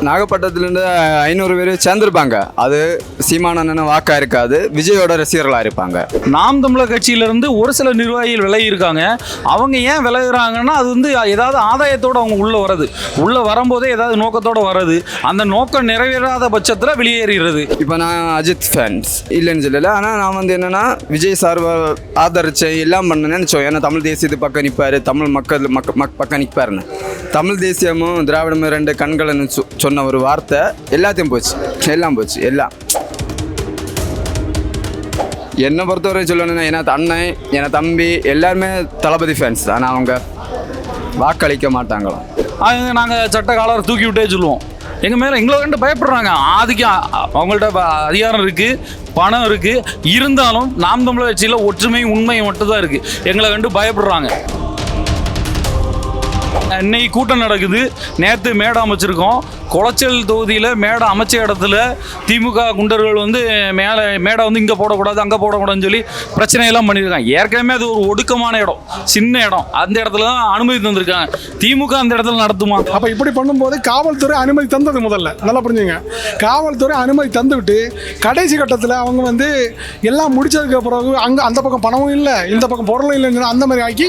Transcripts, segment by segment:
நாகப்பட்டினத்துலேருந்து ஐநூறு பேர் சேர்ந்துருப்பாங்க. அது சீமானண்ணன் வாக்கா இருக்காது விஜயோட ரசிகர்களாக இருப்பாங்க. நாம் தமிழர் கட்சியிலிருந்து ஒரு சில நிர்வாகிகள் விலகி இருக்காங்க அவங்க ஏன் விலகுறாங்கன்னா அது வந்து ஏதாவது ஆதாயத்தோட அவங்க உள்ள வர்றது. உள்ள வரும்போதே ஏதாவது நோக்கத்தோட வர்றது. அந்த நோக்கம் நிறைவேறாத பட்சத்தில் வெளியேறுகிறது இப்போ நான் அஜித் ஃபேன்ஸ் இல்லைன்னு சொல்லல. ஆனால் நான் வந்து என்னென்னா விஜய் சார் ஆதரிச்சேன் எல்லாம் பண்ணேன்னு நினச்சோம். ஏன்னா தமிழ் தேசியத்து பக்கம் நிற்பார் தமிழ் மக்கள் மக்க மக் பக்கம் நிற்பாருன்னு தமிழ் தேசியமும் திராவிடமும் ரெண்டு கண்கள்னு சொ- சொன்ன ஒரு வார்த்தை எல்லாத்தையும் போச்சு. எல்லாம் போச்சு எல்லாம். என்னை பொறுத்தவரை சொல்லணும்னா ஏன்னா அண்ணன் என் தம்பி எல்லாருமே தளபதி ஃபேன்ஸ் ஆனால் அவங்க வாக்களிக்க மாட்டாங்களாம் அது நாங்கள் சட்ட காலரை தூக்கி விட்டே சொல்லுவோம். எங்கள் மேலே எங்களை கண்டு பயப்படுறாங்க. ஆதிக்கம் அவங்கள்ட்ட அதிகாரம் இருக்குது பணம் இருக்குது இருந்தாலும் நாம் தமிழர் கட்சியில் ஒற்றுமை உண்மை மட்டும் தான் இருக்குது எங்களை கண்டு பயப்படுறாங்க. இன்னைக்கு கூட்டம் நடக்குது. நேற்று மேடை அமைச்சிருக்கோம். குளச்சல் தொகுதியில் மேடை அமைச்ச இடத்துல திமுக குண்டர்கள் வந்து மேலே மேடை வந்து இங்கே போடக்கூடாது அங்கே போடக்கூடாதுன்னு சொல்லி பிரச்சனையெல்லாம் பண்ணியிருக்காங்க. ஏற்கனவே அது ஒரு ஒடுக்கமான இடம் சின்ன இடம். அந்த இடத்துல தான் அனுமதி தந்திருக்காங்க. திமுக அந்த இடத்துல நடத்துமா? அப்போ இப்படி பண்ணும்போது காவல்துறை அனுமதி தந்தது முதல்ல. நல்லா புரிஞ்சுங்க. காவல்துறை அனுமதி தந்துவிட்டு கடைசி கட்டத்தில் அவங்க வந்து எல்லாம் முடிச்சதுக்கு பிறகு அங்கே அந்த பக்கம் பணமும் இல்லை இந்த பக்கம் பொருளும் இல்லைன்னு அந்த மாதிரி ஆக்கி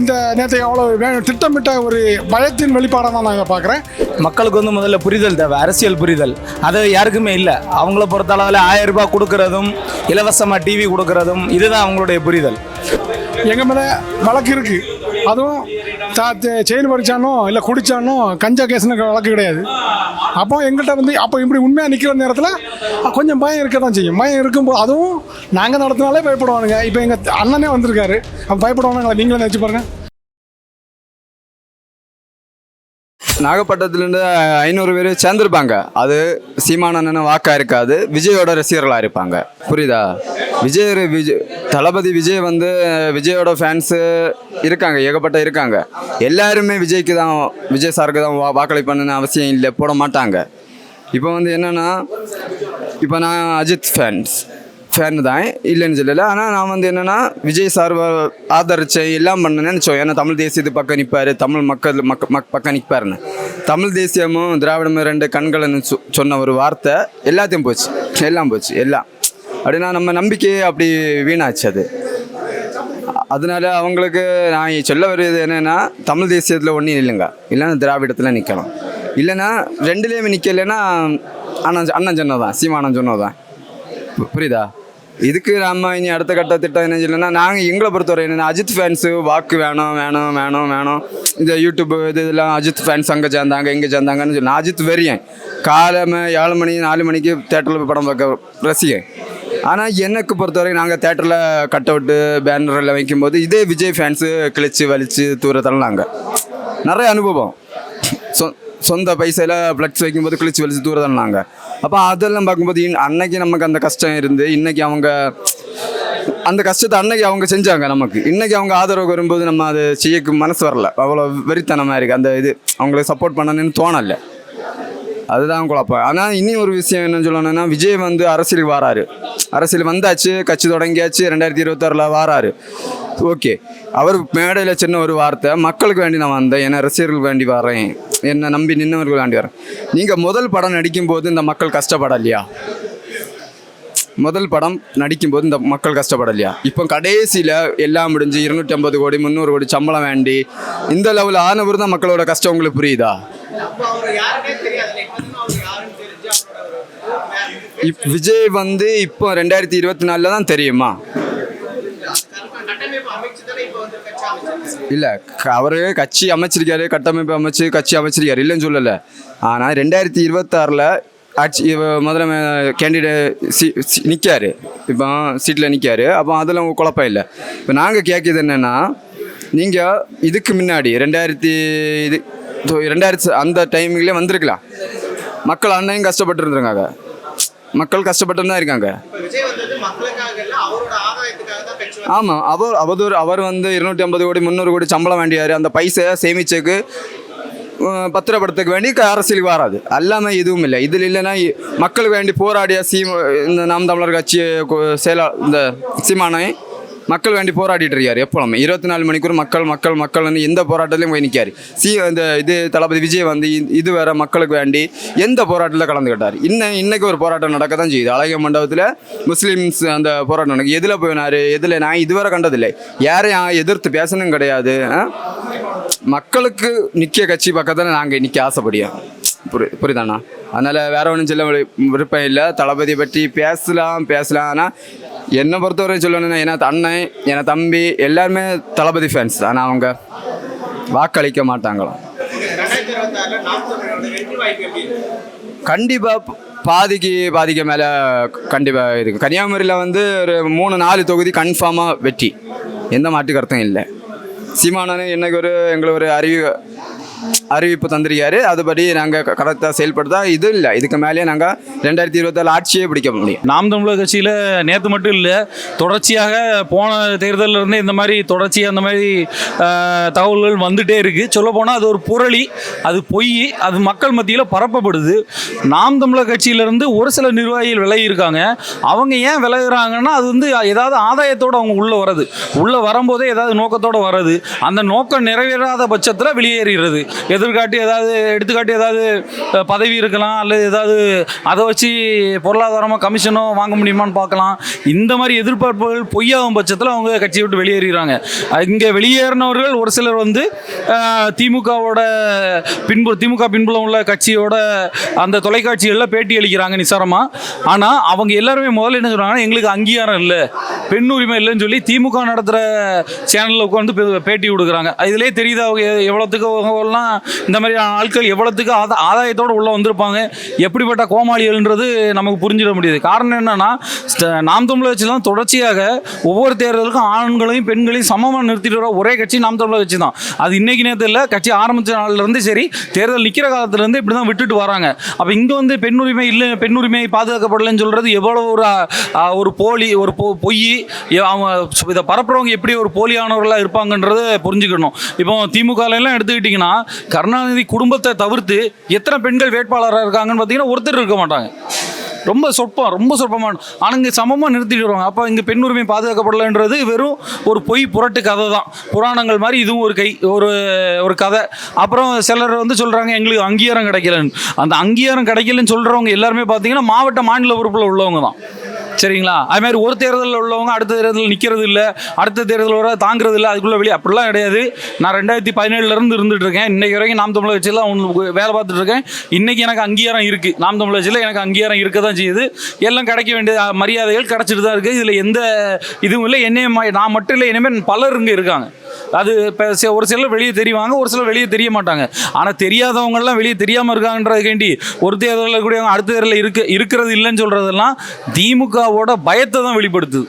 இந்த நேற்று எவ்வளோ வே திட்டமிட்ட ஒரு பயத்தின் வெளிப்பாடாக தான் நாங்கள் பார்க்குறேன் மக்களுக்கு வந்து முதல்ல புரிதல் தேவை அரசியல் புரிதல். அது யாருக்குமே இல்லை. அவங்கள பொறுத்த அளவில் ஆயிரம் ரூபாய் கொடுக்கறதும் இலவசமாக டிவி கொடுக்கறதும் இதுதான் அவங்களுடைய புரிதல். எங்கள் மேலே வழக்கு இருக்குது அதுவும் செயின் பறிச்சானோ இல்லை குடிச்சானோ கஞ்சா கேஸ்னு வழக்கு கிடையாது. அப்போ எங்கள்கிட்ட வந்து அப்போ இப்படி உண்மையாக நிற்கிற நேரத்தில் கொஞ்சம் பயம் இருக்க தான் செய்யும். பயம் இருக்கும்போது அதுவும் நாங்கள் நடத்தினாலே பயப்படுவானுங்க. இப்போ எங்கள் அண்ணனே வந்திருக்காரு. அப்போ பயப்படுவானுங்களா? நீங்களே நினச்சி பாருங்கள் நாகப்பட்டினத்துலேருந்து ஐநூறு பேர் சேர்ந்துருப்பாங்க. அது சீமான வாக்கா இருக்காது விஜயோட ரசிகர்களாக இருப்பாங்க. புரியுதா? விஜய் விஜய் தளபதி விஜய் வந்து விஜயோட ஃபேன்ஸு இருக்காங்க ஏகப்பட்ட இருக்காங்க. எல்லாருமே விஜய்க்கு தான் விஜய் சாருக்கு தான் வா வாக்களிப்பணுன்னு அவசியம் இல்லை போட மாட்டாங்க. இப்போ வந்து என்னென்னா இப்போ நான் அஜித் ஃபேன்ஸ் ஃபேன் தான் இல்லைன்னு சொல்லலை. ஆனால் நான் வந்து என்னென்னா விஜய் சார் ஆதரிச்சேன் எல்லாம் பண்ணேன்னு நினச்சோம். ஏன்னா தமிழ் தேசியத்து பக்கம் நிற்பார் தமிழ் மக்கள் மக்க மக் பக்கம் நிற்பாருன்னு தமிழ் தேசியமும் திராவிடமும் ரெண்டு கண்கள்னு சொ- சொன்ன ஒரு வார்த்தை எல்லாத்தையும் போச்சு. எல்லாம் போச்சு எல்லாம். அப்படின்னா நம்ம நம்பிக்கையே அப்படி வீணாச்சு அது. அதனால அவங்களுக்கு நான் சொல்ல வருது என்னென்னா தமிழ் தேசியத்தில் ஒன்றும் இல்லைங்க. இல்லைன்னா திராவிடத்தில் நிற்கலாம் இல்லைன்னா ரெண்டுலேயுமே நிற்கலைன்னா அண்ணன் அண்ணன் சொன்னதான் சீமானன் சொன்னதான் புரியுதா? இதுக்கு நம்ம இனி அடுத்த கட்ட திட்டம் என்ன சொல்லணும்னா நாங்கள் எங்களை பொறுத்தவரை என்னென்னா அஜித் ஃபேன்ஸு வாக்கு வேணும் வேணும் வேணும் வேணும். இந்த யூடியூப் இது இதெல்லாம் அஜித் ஃபேன்ஸ் அங்கே சேர்ந்தாங்க இங்கே சேர்ந்தாங்கன்னு சொல்லி நான் அஜித் வெறியன். காலமே ஏழு மணி நாலு மணிக்கு தேட்டரில் படம் பார்க்க ரசிகன். ஆனால் எனக்கு பொறுத்தவரை நாங்கள் தேட்டரில் கட் அவுட்டு பேனரில் வைக்கும்போது இதே விஜய் ஃபேன்ஸு கிழிச்சு வலிச்சு தூர தள்ளினாங்க. நிறைய அனுபவம். ஸோ சொந்த பைசையில் ஃப்ளக்ஸ் வைக்கும்போது கிழிச்சு வலிச்சு தூரம் தள்ளினாங்க அப்போ அதெல்லாம் பார்க்கும்போது இன் அன்னைக்கு நமக்கு அந்த கஷ்டம் இருந்து இன்னைக்கு அவங்க அந்த கஷ்டத்தை அன்னைக்கு அவங்க செஞ்சாங்க நமக்கு. இன்னைக்கு அவங்க ஆதரவு வரும்போது நம்ம அதை செய்யக்கு மனசு வரல. அவ்வளோ வெறித்தனமாக இருக்குது அந்த இது அவங்களுக்கு சப்போர்ட் பண்ணணும்னு தோணலை. அதுதான் குழப்பம். ஆனால் இனி ஒரு விஷயம் என்ன சொல்லணும்னா விஜய் வந்து அரசியலுக்கு வாராரு. அரசியல் வந்தாச்சு கட்சி தொடங்கியாச்சு ரெண்டாயிரத்தி இருபத்தாறில் வாராரு. ஓகே. அவர் மேடையில் சின்ன ஒரு வார்த்தை மக்களுக்கு வேண்டி நான் வந்தேன் என் ரசிகர்களுக்கு வேண்டி வரேன் என்னை நம்பி நின்னவர்கள் வேண்டி வரேன். நீங்கள் முதல் படம் நடிக்கும்போது இந்த மக்கள் கஷ்டப்படலையா? முதல் படம் நடிக்கும்போது இந்த மக்கள் கஷ்டப்படலையா? இப்போ கடைசியில் எல்லாம் முடிஞ்சு இருநூற்றி ஐம்பது கோடி முந்நூறு கோடி சம்பளம் வேண்டி இந்த லெவலில் ஆனவர் தான் மக்களோட கஷ்டம் உங்களுக்கு புரியுதா? இப் விஜய் வந்து இப்போ ரெண்டாயிரத்தி இருபத்தி நாலில் தான் தெரியுமா? இல்லை அவர் கட்சி அமைச்சிருக்காரு கட்டமைப்பு அமைச்சு கட்சி அமைச்சிருக்காரு இல்லைன்னு சொல்லலை. ஆனால் ரெண்டாயிரத்தி இருபத்தாறில் ஆட்சி முதல்ல கேண்டிடேட் சி நிற்காரு இப்போ சீட்டில் நிற்காரு அப்போ அதில் உங்கள் குழப்பம் இல்லை. இப்போ நாங்கள் கேட்குறது என்னென்னா நீங்கள் இதுக்கு முன்னாடி ரெண்டாயிரத்தி இது ரெண்டாயிரத்து ரெண்டாயிரத்தி அந்த டைமிங்லேயே வந்திருக்கலாம். மக்கள் அன்னையும் கஷ்டப்பட்டுருந்துருக்காங்க. மக்கள் கஷ்டப்பட்டு தான் இருக்காங்க. ஆமாம் அவர் அவதூறு அவர் வந்து இருநூற்றி ஐம்பது கோடி முந்நூறு கோடி சம்பளம் வேண்டியார் அந்த பைசா சேமிச்சக்கு பத்திரப்படுத்தக்கு வேண்டி அரசியலுக்கு வராது. எல்லாமே எதுவும் இல்லை. இதில் இல்லைன்னா மக்களுக்கு வேண்டி போராடிய சீம இந்த நாம் தமிழர் கட்சி செயலா இந்த சீமானை மக்கள் வேண்டி போராடிட்டு இருக்காரு எப்போவுமே இருபத்தி நாலு மணிக்கூர் மக்கள் மக்கள் மக்கள்னு எந்த போராட்டத்திலையும் போய் நிற்காரு சி இந்த இது தளபதி விஜய் வந்து இது வேற மக்களுக்கு வேண்டி எந்த போராட்டத்தில் கலந்துக்கிட்டார்? இன்னும் இன்னைக்கு ஒரு போராட்டம் நடக்க தான் செய்யுது. அழகிய மண்டபத்தில் முஸ்லீம்ஸ் அந்த போராட்டம் நடக்கு எதில் போயினார்? எதில்? நான் இதுவரை கண்டதில்லை. யாரையும் எதிர்த்து பேசணும் கிடையாது. மக்களுக்கு நிற்க கட்சி பக்கத்தில் நாங்கள் நிற்க ஆசைப்படியோம் புரி புரியுதாண்ணா? அதனால் வேற ஒன்றும் சொல்ல விருப்பம் இல்லை. தளபதி பற்றி பேசலாம் பேசலாம். ஆனால் என்னை பொறுத்தவரை சொல்லணும்னா என் அண்ணன் என தம்பி எல்லாருமே தளபதி ஃபேன்ஸ் ஆனால் அவங்க வாக்களிக்க மாட்டாங்களாம். கண்டிப்பாக பாதிக்கு பாதிக்கு மேலே கண்டிப்பாக இருக்கு. கன்னியாகுமரியில் வந்து ஒரு மூணு நாலு தொகுதி கன்ஃபார்மாக வெற்றி. எந்த மாட்டு கருத்தும் இல்லை. சீமானன் என்னைக்கு ஒரு எங்களுக்கு ஒரு அறிவு அறிவிப்பு தந்திருக்காரு. அதுபடி நாங்கள் கரெக்டாக செயல்படுத்தா இது இல்லை. இதுக்கு மேலேயே நாங்கள் ரெண்டாயிரத்தி இருபத்தாறு ஆட்சியே பிடிக்க முடியும். நாம் தமிழர் கட்சியில் நேற்று மட்டும் இல்லை தொடர்ச்சியாக போன தேர்தலில் இருந்தே இந்த மாதிரி தொடர்ச்சியாக அந்த மாதிரி தகவல்கள் வந்துட்டே இருக்குது சொல்லப்போனால் அது ஒரு புரளி அது பொய் அது மக்கள் மத்தியில் பரப்பப்படுது. நாம் தமிழர் கட்சியிலேருந்து ஒரு சில நிர்வாகிகள் விலகி இருக்காங்க. அவங்க ஏன் விலகுறாங்கன்னா அது வந்து ஏதாவது ஆதாயத்தோடு அவங்க உள்ளே வர்றது. உள்ளே வரும்போதே ஏதாவது நோக்கத்தோடு வர்றது. அந்த நோக்கம் நிறைவேறாத பட்சத்தில் வெளியேறுகிறது எதிர்காட்டி ஏதாவது எடுத்துக்காட்டி ஏதாவது பதவி இருக்கலாம் அல்லது ஏதாவது அதை வச்சு பொருளாதாரமாக கமிஷனோ வாங்க முடியுமான்னு பார்க்கலாம். இந்த மாதிரி எதிர்பார்ப்புகள் பொய்யாகும் பட்சத்தில் அவங்க கட்சியை விட்டு வெளியேறாங்க இங்கே வெளியேறினவர்கள் ஒரு சிலர் வந்து திமுகவோட பின்பு திமுக பின்புலம் உள்ள கட்சியோட அந்த தொலைக்காட்சிகளில் பேட்டி அளிக்கிறாங்க நிசாரமாக ஆனால் அவங்க எல்லாருமே முதல்ல என்ன சொல்கிறாங்கன்னா எங்களுக்கு அங்கீகாரம் இல்லை பெண் உரிமை இல்லைன்னு சொல்லி திமுக நடத்துகிற சேனலில் உட்காந்து பேட்டி கொடுக்குறாங்க. இதுலேயே தெரியுது அவங்க எவ்வளோத்துக்கு அவங்கெல்லாம் இந்த மாதிரி ஆட்கள் எவ்வளோத்துக்கு ஆதா ஆதாயத்தோடு உள்ளே வந்திருப்பாங்க எப்படிப்பட்ட கோமாளிகள்ன்றது நமக்கு புரிஞ்சிட முடியுது. காரணம் என்னென்னா நாம் தமிழர் கட்சி தான் தொடர்ச்சியாக ஒவ்வொரு தேர்தலுக்கும் ஆண்களையும் பெண்களையும் சமமாக நிறுத்திட்டு வர ஒரே கட்சி நாம் தமிழர் கட்சி தான் அது இன்னைக்கு நேரத்தில் கட்சி ஆரம்பித்த நாள்லேருந்து சரி தேர்தல் நிற்கிற காலத்துலேருந்து இப்படி தான் விட்டுட்டு வராங்க. அப்போ இங்கே வந்து பெண் உரிமை இல்லை பெண் உரிமை பாதுகாக்கப்படலைன்னு சொல்கிறது எவ்வளோ ஒரு ஒரு போலி ஒரு பொ பொய் அவங்க இதை பரப்புறவங்க எப்படி ஒரு போலியானவர்களாக இருப்பாங்கன்றதை புரிஞ்சுக்கணும். இப்போ திமுகலாம் எடுத்துக்கிட்டிங்கன்னா கருணாநிதி குடும்பத்தை தவிர்த்து எத்தனை பெண்கள் வேட்பாளராக இருக்காங்கன்னு பார்த்தீங்கன்னா ஒருத்தர் இருக்க மாட்டாங்க. ரொம்ப சொற்பம் ரொம்ப சொற்பமான ஆனால் இங்கே சமமாக நிறுத்திட்டு வருவாங்க. அப்போ இங்கே பெண் உரிமை பாதுகாக்கப்படலைன்றது வெறும் ஒரு பொய் புரட்டு கதை தான். புராணங்கள் மாதிரி இதுவும் ஒரு கை ஒரு ஒரு கதை. அப்புறம் சிலர் வந்து சொல்கிறாங்க எங்களுக்கு அங்கீகாரம் கிடைக்கலன்னு. அந்த அங்கீகாரம் கிடைக்கலன்னு சொல்கிறவங்க எல்லாருமே பார்த்தீங்கன்னா மாவட்ட மாநில உறுப்பில் உள்ளவங்க தான். சரிங்களா? அது மாதிரி ஒரு தேர்தலில் உள்ளவங்க அடுத்த தேர்தலில் நிற்கிறது இல்லை அடுத்த தேர்தல் வர தாங்கிறது இல்லை அதுக்குள்ளே வெளியே அப்படிலாம் கிடையாது. நான் ரெண்டாயிரத்தி பதினேழுலேருந்து இருந்துட்டு இருக்கேன். இன்றைக்கு வரைக்கும் நாம் தமிழக கட்சியில் உங்களுக்கு வேலை பார்த்துட்டு இருக்கேன். இன்னைக்கு எனக்கு அங்கீகாரம் இருக்குது நாம் தமிழக கட்சியில் எனக்கு அங்கீகாரம் இருக்க தான் செய்யுது. எல்லாம் கிடைக்க வேண்டிய மரியாதைகள் கிடைச்சிட்டு தான் இருக்குது இதில் எந்த இதுவும் இல்லை. என்னையும் நான் மட்டும் இல்லை இனிமேல் பலர் இங்கே இருக்காங்க. அது இப்போ ஒரு சிலர் வெளியே தெரிவாங்க ஒரு சிலர் வெளியே தெரிய மாட்டாங்க. ஆனால் தெரியாதவங்கெல்லாம் வெளியே தெரியாமல் இருக்காங்கன்றதுக்காண்டி ஒரு தேர்தலில் கூடியவங்க அடுத்த தேர்தலில் இருக்க இருக்கிறது இல்லைன்னு சொல்கிறதெல்லாம் திமுகவோட பயத்தை தான் வெளிப்படுத்துது.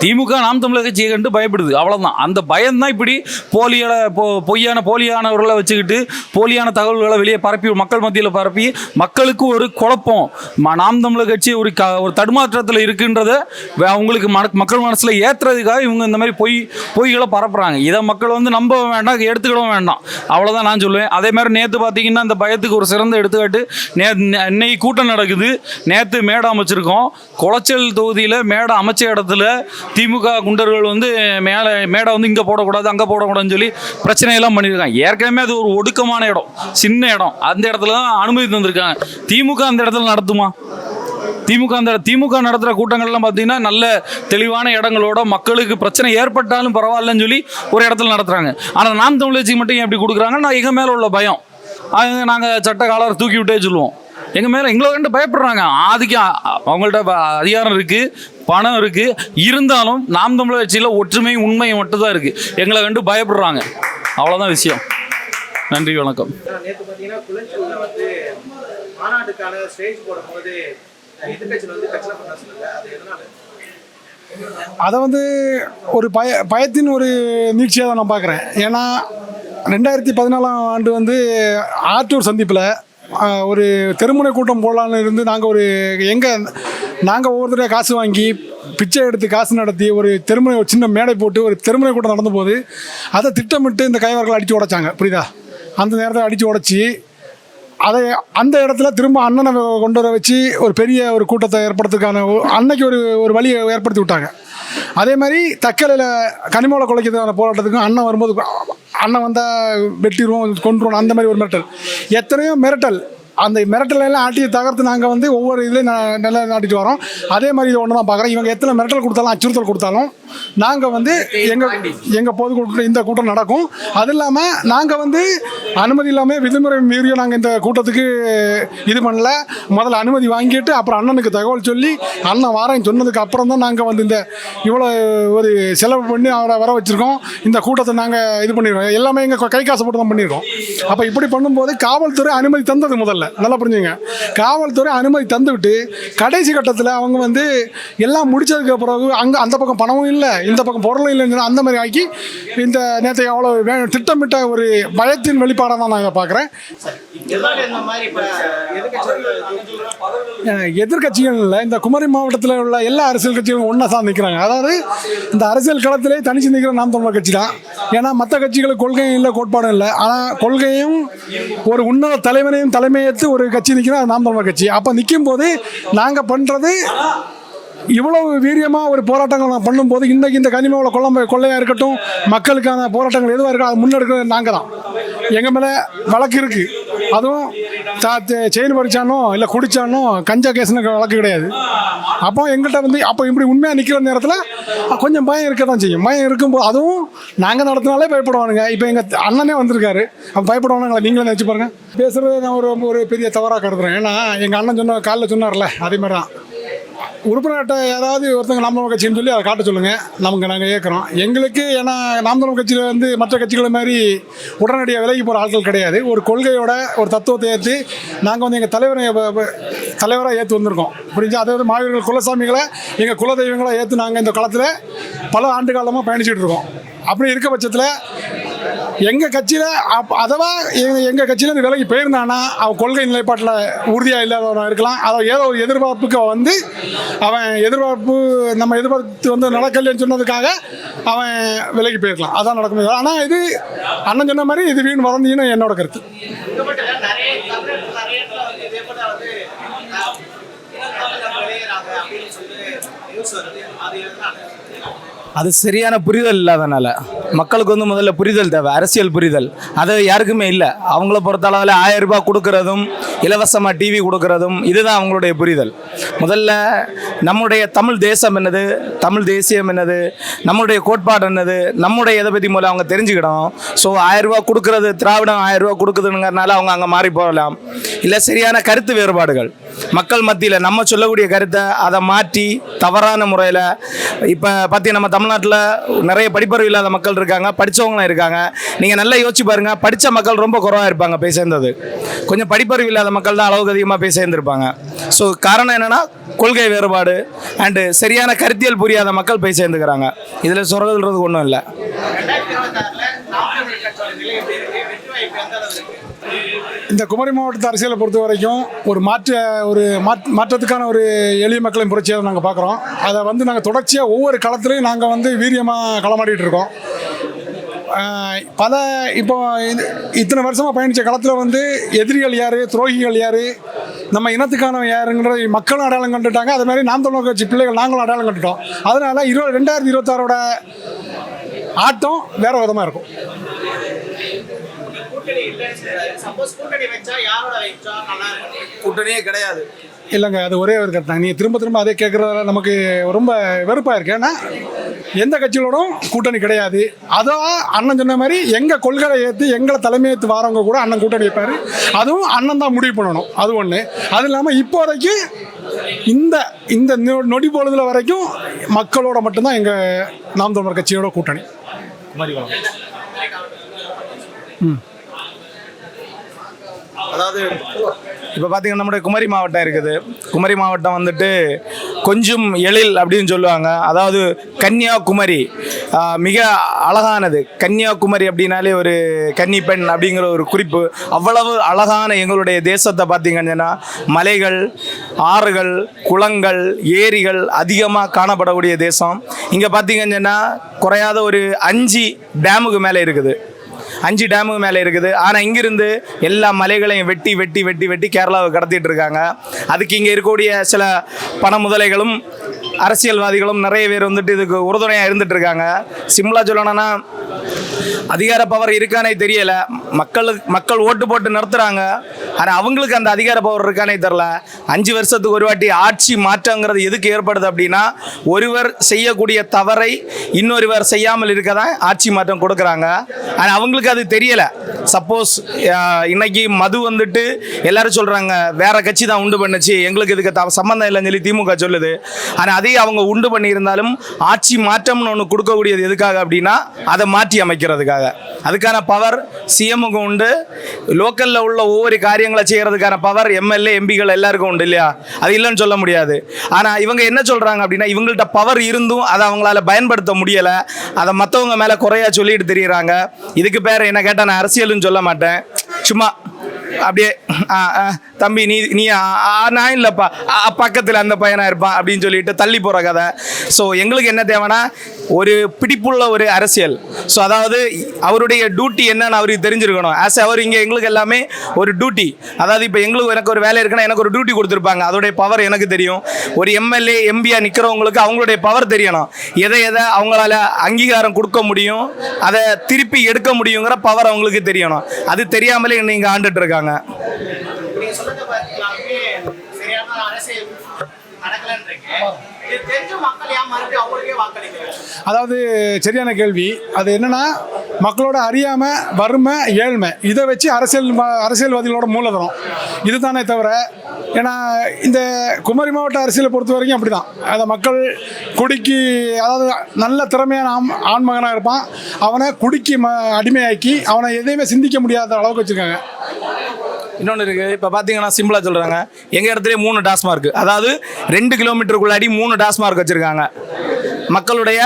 திமுக நாம் தமிழர் கட்சியை கண்டு பயப்படுது. அவ்வளோதான் அந்த பயம்தான் இப்படி போலியான பொ பொய்யான போலியானவர்களை வச்சுக்கிட்டு போலியான தகவல்களை வெளியே பரப்பி மக்கள் மத்தியில் பரப்பி மக்களுக்கு ஒரு குழப்பம். ம- நாம் தமிழர் கட்சி ஒரு க ஒரு தடுமாற்றத்தில் இருக்குன்றத வே- அவங்களுக்கு மன மக்கள் மனசில் ஏற்றுறதுக்காக இவங்க இந்த மாதிரி பொய் பொய்களை பரப்புகிறாங்க இதை மக்கள் வந்து நம்ப வேண்டாம் எடுத்துக்கிடவும் வேண்டாம். அவ்வளோதான் நான் சொல்லுவேன். அதே மாதிரி நேற்று பார்த்தீங்கன்னா அந்த பயத்துக்கு ஒரு சிறந்த எடுத்துக்காட்டு நே நே- இன்னைக்கு கூட்டம் நடக்குது. நேற்று மேடை அமைச்சிருக்கோம் குளச்சல் தொகுதியில் மேடை அமைச்ச இடத்துல திமுக குண்டர்கள் வந்து மேலே மேடை வந்து இங்கே போடக்கூடாது அங்கே போடக்கூடாதுன்னு சொல்லி பிரச்சனையெல்லாம் பண்ணியிருக்காங்க. ஏற்கனவே அது ஒரு ஒடுக்கமான இடம் சின்ன இடம். அந்த இடத்துல தான் அனுமதி தந்திருக்காங்க. திமுக அந்த இடத்துல நடத்துமா? திமுக அந்த திமுக நடத்துகிற கூட்டங்கள்லாம் பார்த்தீங்கன்னா நல்ல தெளிவான இடங்களோட மக்களுக்கு பிரச்சனை ஏற்பட்டாலும் பரவாயில்லன்னு சொல்லி ஒரு இடத்துல நடத்துகிறாங்க ஆனால் நாம் தமிழச்சி மட்டும் எப்படி கொடுக்குறாங்க நான் எங்கள் மேலே உள்ள பயம். நாங்கள் சட்ட தூக்கி விட்டே சொல்லுவோம். எங்கள் மேலே எங்களை கண்டு பயப்படுறாங்க. ஆதிக்கம் அவங்கள்ட்ட ப- அதிகாரம் இருக்குது பணம் இருக்குது இருந்தாலும் நாம் தமிழர் கட்சியில் ஒற்றுமை உண்மை மட்டும்தான் இருக்குது எங்களை கண்டு பயப்படுறாங்க. அவ்வளோதான் விஷயம். நன்றி வணக்கம். அது வந்து ஒரு பய பயத்தின் ஒரு நீட்சியாக தான் நான் பார்க்குறேன் ஏன்னா ரெண்டாயிரத்தி பதினாலாம் ஆண்டு வந்து ஆற்றூர் சந்திப்பில் ஒரு தெருமுனை கூட்டம் போடலான்னு இருந்து நாங்கள் ஒரு எங்கே நாங்கள் ஒவ்வொருத்தரையும் காசு வாங்கி பிச்சை எடுத்து காசு நடத்தி ஒரு தெருமுனை ஒரு சின்ன மேடை போட்டு ஒரு தெருமுனை கூட்டம் நடந்த போது அதை திட்டமிட்டு இந்த கைவர்கள் அடித்து உடைச்சாங்க புரியுதா? அந்த நேரத்தில் அடித்து உடச்சி அதை அந்த இடத்துல திரும்ப அண்ணனை கொண்டு வர வச்சு ஒரு பெரிய ஒரு கூட்டத்தை ஏற்படுத்துறதுக்கான ஒரு- அன்னைக்கு ஒரு ஒரு வழியை ஏற்படுத்தி விட்டாங்க. அதே மாதிரி தக்கலையில் கனிமூல கொலைக்கிறதுக்கான போராட்டத்துக்கும் அண்ணன் வரும்போது அண்ணன் வந்தால் வெட்டிடுவோம் கொண்டுருவோம் அந்த மாதிரி ஒரு மிரட்டல். எத்தனையோ மிரட்டல். அந்த மிரட்டல் எல்லாம் ஆட்டி தகர்த்து நாங்கள் வந்து ஒவ்வொரு இதுலேயும் நல்லா நாட்டிட்டு வரோம். அதே மாதிரி இது ஒன்று தான் பார்க்குறோம் இவங்க எத்தனை மிரட்டல் கொடுத்தாலும் அச்சுறுத்தல் கொடுத்தாலும் நாங்கள் வந்து எங்கள் எங்கள் பொது கூட்டம் இந்த கூட்டம் நடக்கும். அது இல்லாமல் நாங்கள் வந்து அனுமதி இல்லாமல் விதிமுறை மீறியும் நாங்கள் இந்த கூட்டத்துக்கு இது பண்ணல. முதல்ல அனுமதி வாங்கிட்டு அப்புறம் அண்ணனுக்கு தகவல் சொல்லி அண்ணன் வாரம் சொன்னதுக்கு அப்புறம் தான் நாங்கள் வந்து இந்த இவ்வளோ ஒரு செலவு பண்ணி அவரை வர வச்சுருக்கோம். இந்த கூட்டத்தை நாங்கள் இது பண்ணிடுறோம் எல்லாமே எங்கள் கை காசு போட்டு தான் பண்ணியிருக்கோம் அப்போ இப்படி பண்ணும்போது காவல்துறை அனுமதி தந்தது முதல்ல. நல்லா புரிஞ்சுங்க. காவல்துறை அனுமதி தந்துவிட்டு கடைசி கட்டத்தில் அவங்க வந்து எல்லாம் முடிச்சதுக்கு பிறகு அங்கே அந்த பக்கம் பணமும் இல்லை இந்த பக்கம் பொருளும் இல்லைன்னு அந்த மாதிரி ஆக்கி இந்த நேற்று அவ்வளோ வே திட்டமிட்ட ஒரு பயத்தின் வெளிப்பாடாக தான் நான் இதை பார்க்குறேன் எதிர்கட்சிகள் இல்லை இந்த குமரி மாவட்டத்தில் உள்ள எல்லா அரசியல் கட்சிகளும் ஒன்றா தான் நிற்கிறாங்க அதாவது இந்த அரசியல் களத்திலே தனிச்சு நிற்கிற நாம் தமிழர் கட்சி தான். ஏன்னா மற்ற கட்சிகளுக்கு கொள்கையும் இல்லை கோட்பாடும் இல்லை. ஆனால் கொள்கையும் ஒரு உன்னத தலைவனையும் தலைமையை அடுத்து ஒரு கட்சி நிற்கிறோம் நாம் தமிழர் கட்சி. அப்போ நிற்கும் போது நாங்கள் பண்ணுறது இவ்வளவு வீரியமாக ஒரு போராட்டங்கள் நான் பண்ணும்போது இன்றைக்கி இந்த கனிமாவில் கொள்ள கொள்ளையாக இருக்கட்டும் மக்களுக்கான போராட்டங்கள் எதுவாக இருக்கோ அதை முன்னெடுக்கிறது நாங்கள் தான் எங்கள் மேலே வழக்கு இருக்குது அதுவும் தா செயின் பறிச்சானோ இல்லை குடித்தானோ கஞ்சா கேஸ்னு வழக்கு கிடையாது. அப்போ எங்கள்கிட்ட வந்து அப்போ இப்படி உண்மையாக நிற்கிற நேரத்தில் கொஞ்சம் பயம் இருக்க தான் செய்யும். பயம் இருக்கும்போது அதுவும் நாங்கள் நடத்தினாலே பயப்படுவானுங்க. இப்போ எங்கள் அண்ணனே வந்திருக்காரு. அவன் பயப்படுவானுங்களா? நீங்களே நினச்சி பாருங்கள் பேசுகிறது நான் ஒரு ஒரு பெரிய தவறாக கருதுறேன். ஏன்னா எங்கள் அண்ணன் சொன்ன காலைல சொன்னார்ல அதே மாதிரி தான் உறுப்பினர்கிட்ட யாராவது ஒருத்தங்க நாம் தமிழ் கட்சின்னு சொல்லி அதை காட்ட சொல்லுங்கள் நமக்கு நாங்கள் ஏற்கிறோம் எங்களுக்கு ஏன்னா நாம் தமிழ் கட்சியில் வந்து மற்ற கட்சிகளை மாதிரி உடனடியாக விலகி போகிற ஆட்கள் கிடையாது. ஒரு கொள்கையோட ஒரு தத்துவத்தை ஏற்று நாங்கள் வந்து எங்கள் தலைவரை தலைவராக ஏற்று வந்திருக்கோம். புரிஞ்சு? அதாவது மாவீரர்கள் குலசாமிகளை எங்கள் குலதெய்வங்களாக ஏற்று நாங்கள் இந்த காலத்தில் பல ஆண்டு காலமாக பயணிச்சுட்டு இருக்கோம். அப்படி இருக்க பட்சத்தில் எங்கள் கட்சியில் அப் அதவா எங்கள் எங்கள் கட்சியில் விலகி போயிருந்தானா அவன் கொள்கை நிலைப்பாட்டில் உறுதியாக இல்லாதவனாக இருக்கலாம். அதை ஏதோ ஒரு எதிர்பார்ப்புக்கு வந்து அவன் எதிர்பார்ப்பு நம்ம எதிர்பார்த்து வந்து நடக்கலன்னு சொன்னதுக்காக அவன் விலகி போயிருக்கலாம். அதான் நடக்கும். ஆனால் இது அண்ணன் சொன்ன மாதிரி இது வீண் வளர்ந்தீங்கன்னு என்னோட கருத்து இங்க மட்டும் இல்ல, நிறைய தமிழர்கள் நிறைய இடத்துல வந்து இதே போல வந்து அஹ், இனத்தமிழர் விளையிறாங்க அப்படின்னு சொல்லி நியூஸ் வருது அது எதனால அது சரியான புரிதல் இல்லாதனால மக்களுக்கு வந்து முதல்ல புரிதல் தேவை அரசியல் புரிதல். அது யாருக்குமே இல்லை. அவங்கள பொறுத்தளவில் ஆயிரம் ரூபாய் கொடுக்கறதும் இலவசமாக டிவி கொடுக்கறதும் இதுதான் அவங்களுடைய புரிதல். முதல்ல நம்முடைய தமிழ் தேசம் என்னது? தமிழ் தேசியம் என்னது? நம்மளுடைய கோட்பாடு என்னது? நம்முடைய இதை பற்றி முதல்ல அவங்க தெரிஞ்சுக்கிடும் ஸோ ஆயிரம் ரூபாய் கொடுக்கறது திராவிடம் ஆயிரம் ரூபாய் கொடுக்குதுங்கிறனால அவங்க அங்கே மாறி போகலாம். இல்லை சரியான கருத்து வேறுபாடுகள். மக்கள் மத்தியில் நம்ம சொல்லக்கூடிய கருத்தை அதை மாற்றி தவறான முறையில் இப்போ பார்த்தீங்கன்னா நம்ம தமிழ் தமிழ்நாட்டில் நிறைய படிப்பறிவு இல்லாத மக்கள் இருக்காங்க படித்தவங்களும் இருக்காங்க. நீங்கள் நல்லா யோசிச்சு பாருங்கள் படித்த மக்கள் ரொம்ப குறவாக இருப்பாங்க போய் சேர்ந்தது கொஞ்சம் படிப்பறிவு இல்லாத மக்கள் தான் அளவுக்கு அதிகமாக போய் சேர்ந்துருப்பாங்க ஸோ காரணம் என்னென்னா கொள்கை வேறுபாடு அண்டு சரியான கருத்தியல் புரியாத மக்கள் போய் சேர்ந்துக்கிறாங்க இதில் சொல்கிறதுன்றது ஒன்றும் இல்லை. இந்த குமரி மாவட்டத்து அரசியலை பொறுத்த வரைக்கும் ஒரு மாற்ற ஒரு மாற்- மாற்றத்துக்கான ஒரு எளிய மக்களின் புரட்சியை நாங்கள் பார்க்குறோம் அதை வந்து நாங்கள் தொடர்ச்சியாக ஒவ்வொரு களத்துலையும் நாங்கள் வந்து வீரியமாக களமாடிட்டு இருக்கோம். பல இப்போ இது இத்தனை வருஷமாக பயணித்த களத்தில் வந்து எதிரிகள் யார் துரோகிகள் யார் நம்ம இனத்துக்கான யாருங்கிற மக்களும் அடையாளம் கண்டுட்டாங்க. அது மாதிரி நாம் தமிழர் கட்சி பிள்ளைகள் நாங்களும் அடையாளம் கண்டுட்டோம். அதனால் இருபது ரெண்டாயிரத்தி இருபத்தாறோட ஆட்டம் வேறு விதமாக இருக்கும் கூட்டணி இல்லைன்னு சொல்றாரு சப்போஸ் கூட்டணி வச்சா யாரோட வச்சா நல்லா இருக்கும் கூட்டணியே கிடையாது. இல்லைங்க அது ஒரே ஒரு கருத்து நீங்கள் திரும்ப திரும்ப அதே கேட்குறதால நமக்கு ரொம்ப வெறுப்பாக இருக்கு. ஏன்னா எந்த கட்சிகளோடும் கூட்டணி கிடையாது. அதான் அண்ணன் சொன்ன மாதிரி எங்கள் கொள்கையை ஏற்று எங்களை தலைமையேற்று வரவங்க கூட அண்ணன் கூட்டணி வைப்பார். அதுவும் அண்ணன் தான் முடிவு பண்ணணும். அது ஒன்று அது இல்லாமல் இப்போதைக்கு இந்த இந்த நொ- நொடி பொழுதுல வரைக்கும் மக்களோட மட்டும்தான் எங்கள் நாம் தமிழர் கட்சியோட கூட்டணி. அதாவது இப்போ பார்த்தீங்கன்னா நம்முடைய குமரி மாவட்டம் இருக்குது. குமரி மாவட்டம் வந்துட்டு கொஞ்சம் எழில் அப்படின்னு சொல்லுவாங்க. அதாவது கன்னியாகுமரி மிக அழகானது. கன்னியாகுமரி அப்படின்னாலே ஒரு கன்னி பெண் அப்படிங்கிற ஒரு குறிப்பு. அவ்வளவு அழகான எங்களுடைய தேசத்தை பார்த்தீங்கன்னா மலைகள் ஆறுகள் குளங்கள் ஏரிகள் அதிகமாக காணப்படக்கூடிய தேசம். இங்கே பார்த்தீங்கன்னா குறையாத ஒரு அஞ்சு டேமுக்கு மேலே இருக்குது. அஞ்சு டேமுக்கு மேலே இருக்குது. ஆனால் இங்கிருந்து எல்லா மலைகளையும் வெட்டி வெட்டி வெட்டி வெட்டி கேரளாவை கடத்திட்டு இருக்காங்க. அதுக்கு இங்கே இருக்கக்கூடிய சில பண முதலைகளும் அரசியல்வாதிகளும் நிறைய பேர் வந்துட்டு இதுக்கு உறுதுணையாக இருந்துட்டு இருக்காங்க சிம்லா சொல்லணும்னா அதிகார பவர் இருக்கானே தெரியல. மக்களுக்கு மக்கள் ஓட்டு போட்டு நடத்துறாங்க. ஆனால் அவங்களுக்கு அந்த அதிகார பவர் இருக்கானே தெரில அஞ்சு வருஷத்துக்கு ஒரு வாட்டி ஆட்சி மாற்றங்கிறது எதுக்கு ஏற்படுது அப்படின்னா ஒருவர் செய்யக்கூடிய தவறை இன்னொருவர் செய்யாமல் இருக்க தான் ஆட்சி மாற்றம் கொடுக்குறாங்க. ஆனால் அவங்களுக்கு அது தெரியல. சப்போஸ் இன்னைக்கு மது வந்துட்டு எல்லாரும் சொல்றாங்க வேற கட்சி தான் உண்டு பண்ணுச்சு. எங்களுக்கு இதுக்கு த- சம்மந்தம் இல்லைன்னு சொல்லி திமுக சொல்லுது. ஆனால் அதே அவங்க உண்டு பண்ணியிருந்தாலும் ஆட்சி மாற்றம்னு ஒன்று கொடுக்கக்கூடியது எதுக்காக அப்படின்னா அதை மாற்றி அமைக்கிறதுக்காக. அதுக்கான பவர் சிஎம்முக்கு உண்டு. லோக்கலில் உள்ள ஒவ்வொரு காரியங்களை செய்கிறதுக்கான பவர் எம்எல்ஏ எம்பிகள் எல்லாருக்கும் உண்டு இல்லையா? அது இல்லைன்னு சொல்ல முடியாது. ஆனால் இவங்க என்ன சொல்கிறாங்க அப்படின்னா இவங்கள்ட்ட பவர் இருந்தும் அதை அவங்களால பயன்படுத்த முடியலை. அதை மற்றவங்க மேலே குறையா சொல்லிட்டு தெரியுறாங்க. இதுக்கு பேர் என்ன கேட்டால் நான் அரசியல்னு சொல்ல மாட்டேன். சும்மா அப்படியே ஆ, ஆ, தம்பி நீ நீ நான் இல்லைப்பா. பக்கத்தில் அந்த பையனாக இருப்பான் அப்படின்னு சொல்லிட்டு தள்ளி போகிற கதை. ஸோ எங்களுக்கு என்ன தேவைன்னா ஒரு பிடிப்புள்ள ஒரு அரசியல். ஸோ அதாவது அவருடைய டியூட்டி என்னன்னு அவருக்கு தெரிஞ்சிருக்கணும். ஆஸ் அவர் இங்கே எங்களுக்கு எல்லாமே ஒரு டியூட்டி அதாவது இப்போ எங்களுக்கு எனக்கு ஒரு வேலை இருக்குன்னா எனக்கு ஒரு டியூட்டி கொடுத்துருப்பாங்க. அதோடைய பவர் எனக்கு தெரியும். ஒரு எம்எல்ஏ எம்பியாக நிற்கிறவங்களுக்கு அவங்களுடைய பவர் தெரியணும். எதை எதை அவங்களால அங்கீகாரம் கொடுக்க முடியும் அதை திருப்பி எடுக்க முடியுங்கிற பவர் அவங்களுக்கு தெரியணும். அது தெரியாமலே நீங்கள் ஆண்டுட்டு இருக்காங்க. வாக்களிக்கிறாங்க அதாவது சரியான கேள்வி. அது என்னன்னா மக்களோட அறியாமை வறுமை ஏழ்மை இதை வச்சு அரசியல் அரசியல்வாதிகளோட மூலதனம். இதுதானே தவிர ஏன்னா இந்த குமரி மாவட்ட அரசியலை பொறுத்த வரைக்கும் அப்படி தான் அதை மக்கள் குடிக்கு அதாவது நல்ல திறமையான ஆண் ஆண்மகனாக இருப்பான். அவனை குடிக்கு ம அடிமையாக்கி அவனை எதையுமே சிந்திக்க முடியாத அளவுக்கு வச்சுருக்காங்க. இன்னொன்று இருக்குது இப்போ பார்த்தீங்கன்னா சிம்பிளாக சொல்கிறாங்க எங்கள் இடத்துலேயே மூணு டாஸ்மார்க் அதாவது ரெண்டு கிலோமீட்டருக்குள்ளாடி மூணு டாஸ்மார்க் வச்சுருக்காங்க. மக்களுடைய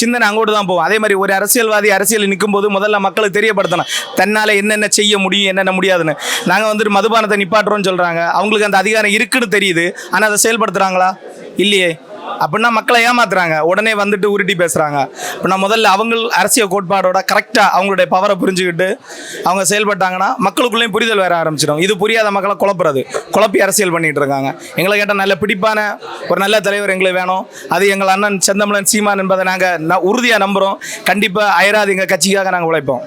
சிந்தனை அங்கோட்டு தான் போகும். அதே மாதிரி ஒரு அரசியல்வாதி அரசியல் நிற்கும்போது முதல்ல மக்களுக்கு தெரியப்படுத்தணும். தன்னால் என்னென்ன செய்ய முடியும் என்னென்ன முடியாதுன்னு. நாங்கள் வந்துட்டு மதுபானத்தை நிப்பாட்டுறோம்னு சொல்கிறாங்க அவங்களுக்கு அந்த அதிகாரம் இருக்குன்னு தெரியுது. ஆனால் அதை செயல்படுத்துகிறாங்களா இல்லையே. அப்படின்னா மக்களை ஏமாத்துறாங்க. உடனே வந்துட்டு உருட்டி பேசுகிறாங்க அப்படின்னா முதல்ல அவங்க அரசியல் கோட்பாடோட கரெக்டாக அவங்களுடைய பவரை புரிஞ்சுக்கிட்டு அவங்க செயல்பட்டாங்கன்னா மக்களுக்குள்ளேயும் புரிதல் வேற ஆரம்பிச்சிடும். இது புரியாத மக்களை குழப்புறது. குழப்பி அரசியல் பண்ணிட்டு இருக்காங்க. எங்களை கேட்டால் நல்ல பிடிப்பான ஒரு நல்ல தலைவர் எங்களுக்கு வேணும். அது எங்கள் அண்ணன் செந்தமிழன் சீமான் என்பதை நாங்கள் உறுதியாக நம்புகிறோம் கண்டிப்பாக அயராது எங்கள் கட்சிக்காக நாங்கள் உழைப்போம்.